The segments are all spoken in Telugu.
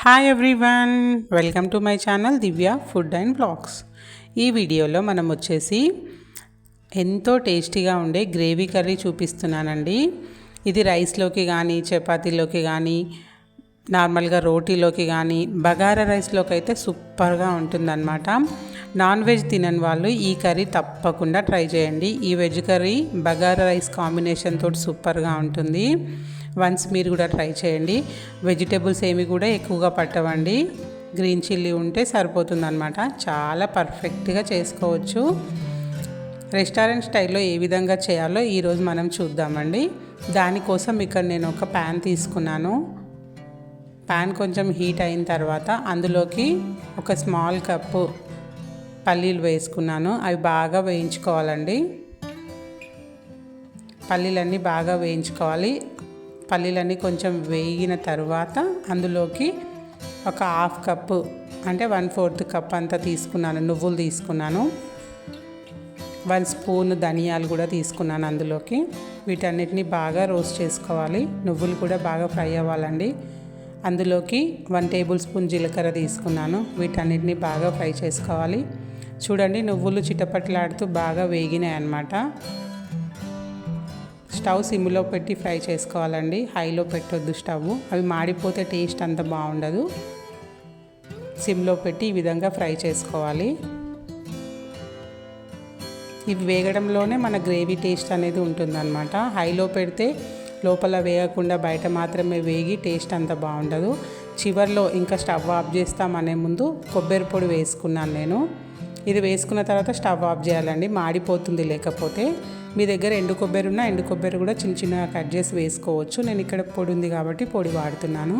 Hi everyone welcome to my channel Divya food and blogs ఈ వీడియోలో మనం వచ్చేసి ఎంతో టేస్టీగా ఉండే గ్రేవీ కర్రీ చూపిస్తున్నానండి. ఇది రైస్లోకి కానీ చపాతీలోకి కానీ నార్మల్గా రోటీలోకి కానీ బగారా రైస్లోకి అయితే సూపర్గా ఉంటుందన్నమాట. నాన్ వెజ్ తినని వాళ్ళు ఈ కర్రీ తప్పకుండా ట్రై చేయండి. ఈ veg curry bagara rice combination తోటి సూపర్గా ఉంటుంది. వన్స్ మీరు కూడా ట్రై చేయండి. వెజిటేబుల్స్ ఏమి కూడా ఎక్కువగా పట్టవండి. గ్రీన్ చిల్లీ ఉంటే సరిపోతుందనమాట చాలా పర్ఫెక్ట్గా చేసుకోవచ్చు. రెస్టారెంట్ స్టైల్లో ఏ విధంగా చేయాలో ఈరోజు మనం చూద్దామండి. దానికోసం ఇక్కడ నేను ఒక ప్యాన్ తీసుకున్నాను. ప్యాన్ కొంచెం హీట్ అయిన తర్వాత అందులోకి ఒక స్మాల్ కప్పు పల్లీలు వేసుకున్నాను. అవి బాగా వేయించుకోవాలండి. పల్లీలన్నీ బాగా వేయించుకోవాలి. పల్లీలన్నీ కొంచెం వేగిన తర్వాత అందులోకి ఒక హాఫ్ కప్పు అంటే వన్ ఫోర్త్ కప్ అంతా తీసుకున్నాను నువ్వులు తీసుకున్నాను. వన్ స్పూన్ ధనియాలు కూడా తీసుకున్నాను అందులోకి. వీటన్నిటిని బాగా రోస్ట్ చేసుకోవాలి. నువ్వులు కూడా బాగా ఫ్రై అవ్వాలండి. అందులోకి వన్ టేబుల్ స్పూన్ జీలకర్ర తీసుకున్నాను. వీటన్నిటిని బాగా ఫ్రై చేసుకోవాలి. చూడండి నువ్వులు చిటపట్లాడుతూ బాగా వేగినాయి అన్నమాట స్టవ్ సిమ్లో పెట్టి ఫ్రై చేసుకోవాలండి. హైలో పెట్టొద్దు స్టవ్ అవి మాడిపోతే టేస్ట్ అంత బాగుండదు. సిమ్లో పెట్టి ఈ విధంగా ఫ్రై చేసుకోవాలి. ఇవి వేగడంలోనే మన గ్రేవీ టేస్ట్ అనేది ఉంటుందన్నమాట. హైలో పెడితే లోపల వేయకుండా బయట మాత్రమే వేగి టేస్ట్ అంత బాగుండదు. చివరిలో ఇంకా స్టవ్ ఆఫ్ చేస్తామనే ముందు కొబ్బరి పొడి వేసుకున్నాను నేను. ఇది వేసుకున్న తర్వాత స్టవ్ ఆఫ్ చేయాలండి. మాడిపోతుంది లేకపోతే మీ దగ్గర ఎండు కొబ్బరి ఉన్నా ఎండు కొబ్బరి కూడా చిన్న చిన్నగా కట్ చేసి వేసుకోవచ్చు. నేను ఇక్కడ పొడి ఉంది కాబట్టి పొడి వాడుతున్నాను.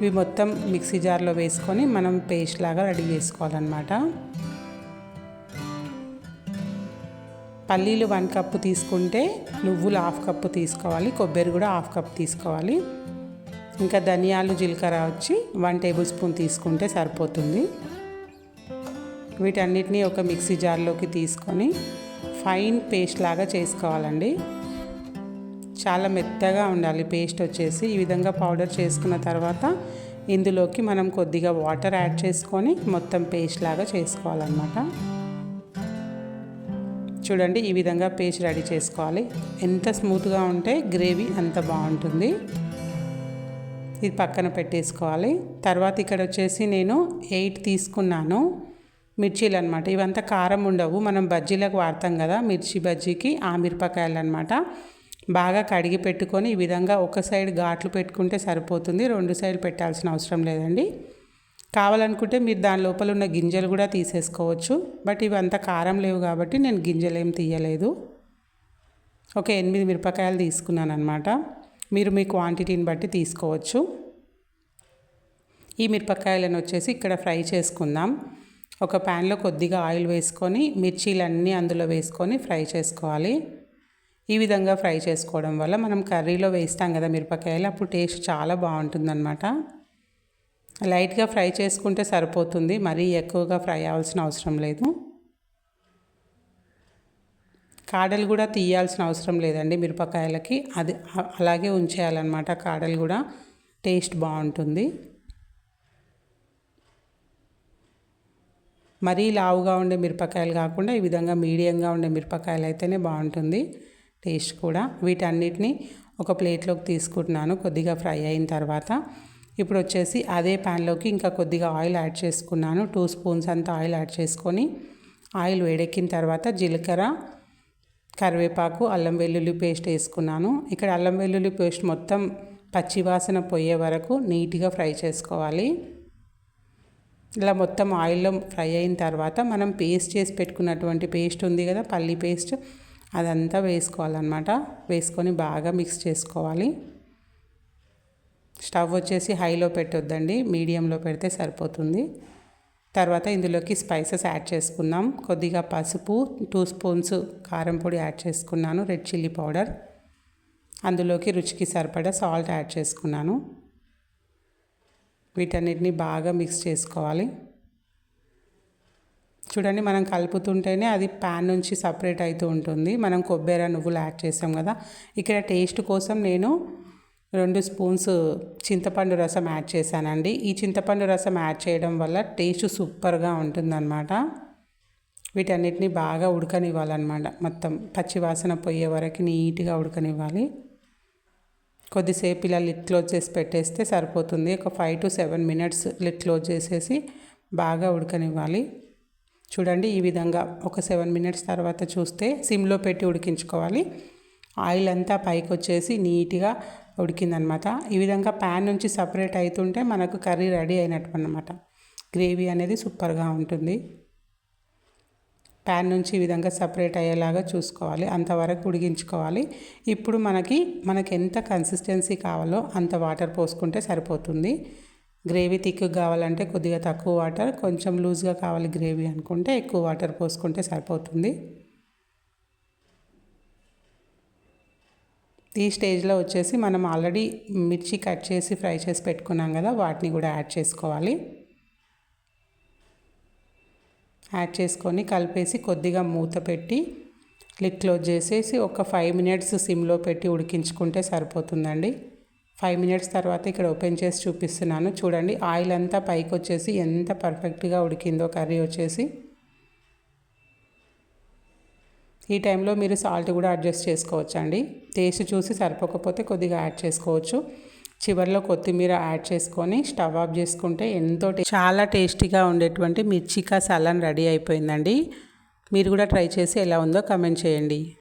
ఇవి మొత్తం మిక్సీ జార్లో వేసుకొని మనం పేస్ట్ లాగా రెడీ చేసుకోవాలన్నమాట. పల్లీలు వన్ కప్పు తీసుకుంటే నువ్వులు హాఫ్ కప్పు తీసుకోవాలి. కొబ్బరి కూడా హాఫ్ కప్ తీసుకోవాలి. ఇంకా ధనియాలు జీలకర్ర వచ్చి వన్ టేబుల్ స్పూన్ తీసుకుంటే సరిపోతుంది. వీటన్నిటిని ఒక మిక్సీ జార్లోకి తీసుకొని ఫైన్ పేస్ట్ లాగా చేసుకోవాలండి. చాలా మెత్తగా ఉండాలి పేస్ట్ వచ్చేసి. ఈ విధంగా పౌడర్ చేసుకున్న తర్వాత ఇందులోకి మనం కొద్దిగా వాటర్ యాడ్ చేసుకొని మొత్తం పేస్ట్ లాగా చేసుకోవాలన్నమాట. చూడండి ఈ విధంగా పేస్ట్ రెడీ చేసుకోవాలి. ఎంత స్మూత్గా ఉంటే గ్రేవీ అంత బాగుంటుంది. ఇది పక్కన పెట్టేసుకోవాలి. తర్వాత ఇక్కడ వచ్చేసి నేను ఎయిట్ తీసుకున్నాను. మిర్చీలు అనమాట ఇవంతా కారం ఉండవు. మనం బజ్జీలకు వాడతాం కదా మిర్చి బజ్జీకి ఆ మిరపకాయలు అనమాట బాగా కడిగి పెట్టుకొని ఈ విధంగా ఒక సైడ్ ఘాట్లు పెట్టుకుంటే సరిపోతుంది. రెండు సైడ్ పెట్టాల్సిన అవసరం లేదండి. కావాలనుకుంటే మీరు దాని లోపల ఉన్న గింజలు కూడా తీసేసుకోవచ్చు. బట్ ఇవి అంత కారం లేవు కాబట్టి నేను గింజలు ఏం తీయలేదు. ఒక ఎనిమిది మిరపకాయలు తీసుకున్నాను అనమాట మీరు మీ క్వాంటిటీని బట్టి తీసుకోవచ్చు. ఈ మిరపకాయలను వచ్చేసి ఇక్కడ ఫ్రై చేసుకుందాం. ఒక ప్యాన్లో కొద్దిగా ఆయిల్ వేసుకొని మిర్చీలన్నీ అందులో వేసుకొని ఫ్రై చేసుకోవాలి. ఈ విధంగా ఫ్రై చేసుకోవడం వల్ల మనం కర్రీలో వేస్తాం కదా మిరపకాయలు అప్పుడు టేస్ట్ చాలా బాగుంటుందన్నమాట. లైట్గా ఫ్రై చేసుకుంటే సరిపోతుంది మరీ ఎక్కువగా ఫ్రై అవ్వాల్సిన అవసరం లేదు. కాడలు కూడా తీయాల్సిన అవసరం లేదండి మిరపకాయలకి అది అలాగే ఉంచేయాలన్నమాట కాడలు కూడా టేస్ట్ బాగుంటుంది. మరీ లావుగా ఉండే మిరపకాయలు కాకుండా ఈ విధంగా మీడియంగా ఉండే మిరపకాయలు అయితేనే బాగుంటుంది. టేస్ట్ కూడా. వీటన్నిటిని ఒక ప్లేట్లోకి తీసుకుంటున్నాను. కొద్దిగా ఫ్రై అయిన తర్వాత ఇప్పుడు వచ్చేసి అదే ప్యాన్లోకి ఇంకా కొద్దిగా ఆయిల్ యాడ్ చేసుకున్నాను. టూ స్పూన్స్ అంతా ఆయిల్ యాడ్ చేసుకొని ఆయిల్ వేడెక్కిన తర్వాత జీలకర్ర కరివేపాకు అల్లం వెల్లుల్లి పేస్ట్ వేసుకున్నాను. ఇక్కడ అల్లం వెల్లుల్లి పేస్ట్ మొత్తం పచ్చివాసన పోయే వరకు నీట్గా ఫ్రై చేసుకోవాలి. ఇలా మొత్తం ఆయిల్లో ఫ్రై అయిన తర్వాత మనం పేస్ట్ చేసి పెట్టుకున్నటువంటి పేస్ట్ ఉంది కదా పల్లి పేస్ట్ అదంతా వేసుకోవాలన్నమాట. వేసుకొని బాగా మిక్స్ చేసుకోవాలి. స్టవ్ వచ్చేసి హైలో పెట్టొద్దండి మీడియంలో పెడితే సరిపోతుంది. తర్వాత ఇందులోకి స్పైసెస్ యాడ్ చేసుకుందాం. కొద్దిగా పసుపు టూ స్పూన్స్ కారం పొడి యాడ్ చేసుకున్నాను రెడ్ చిల్లీ పౌడర్. అందులోకి రుచికి సరిపడా సాల్ట్ యాడ్ చేసుకున్నాను. వీటన్నిటిని బాగా మిక్స్ చేసుకోవాలి. చూడండి మనం కలుపుతుంటేనే అది ప్యాన్ నుంచి సపరేట్ అవుతూ ఉంటుంది. మనం కొబ్బరి నువ్వులు యాడ్ చేసాం కదా. ఇక్కడ టేస్ట్ కోసం నేను రెండు స్పూన్స్ చింతపండు రసం యాడ్ చేశానండి. ఈ చింతపండు రసం యాడ్ చేయడం వల్ల టేస్ట్ సూపర్గా ఉంటుందన్నమాట. వీటన్నిటిని బాగా ఉడకనివ్వాలన్నమాట. మొత్తం పచ్చివాసన పోయే వరకు నీట్గా ఉడకనివ్వాలి. కొద్దిసేపు ఇలా లిట్ క్లోజ్ చేసి పెట్టేస్తే సరిపోతుంది. ఒక five to seven minutes lid close చేసేసి బాగా ఉడకనివ్వాలి. చూడండి ఈ విధంగా ఒక సెవెన్ మినిట్స్ తర్వాత చూస్తే సిమ్లో పెట్టి ఉడికించుకోవాలి. ఆయిల్ అంతా పైకి వచ్చేసి నీట్గా ఉడికిందనమాట. ఈ విధంగా ప్యాన్ నుంచి సపరేట్ అవుతుంటే మనకు కర్రీ రెడీ అయినట్టు అనమాట గ్రేవీ అనేది సూపర్గా ఉంటుంది. ప్యాన్ నుంచి ఈ విధంగా సపరేట్ అయ్యేలాగా చూసుకోవాలి. అంతవరకు ఉడిగించుకోవాలి ఇప్పుడు మనకి మనకి ఎంత కన్సిస్టెన్సీ కావాలో అంత వాటర్ పోసుకుంటే సరిపోతుంది. గ్రేవీ థిక్గా కావాలంటే కొద్దిగా తక్కువ వాటర్ కొంచెం లూజ్గా కావాలి గ్రేవీ అనుకుంటే ఎక్కువ వాటర్ పోసుకుంటే సరిపోతుంది. ఈ స్టేజ్లో వచ్చేసి మనం ఆల్రెడీ మిర్చి కట్ చేసి ఫ్రై చేసి పెట్టుకున్నాం కదా వాటిని కూడా యాడ్ చేసుకోవాలి. యాడ్ చేసుకొని కలిపేసి కొద్దిగా మూత పెట్టి లిడ్ క్లోజ్ చేసేసి ఒక ఫైవ్ మినిట్స్ సిమ్లో పెట్టి ఉడికించుకుంటే సరిపోతుందండి. ఫైవ్ మినిట్స్ తర్వాత ఇక్కడ ఓపెన్ చేసి చూపిస్తున్నాను. చూడండి ఆయిల్ అంతా పైకి వచ్చేసి ఎంత పర్ఫెక్ట్గా ఉడికిందో కర్రీ వచ్చేసి. ఈ టైంలో మీరు సాల్ట్ కూడా అడ్జస్ట్ చేసుకోవచ్చండి. టేస్ట్ చూసి సరిపోకపోతే కొద్దిగా యాడ్ చేసుకోవచ్చు. చివరిలో కొత్తిమీర యాడ్ చేసుకొని స్టవ్ ఆఫ్ చేసుకుంటే ఎంతో చాలా టేస్టీగా ఉండేటువంటి మిర్చికా సలాన్ రెడీ అయిపోయిందండి. మీరు కూడా ట్రై చేసి ఎలా ఉందో కమెంట్ చేయండి.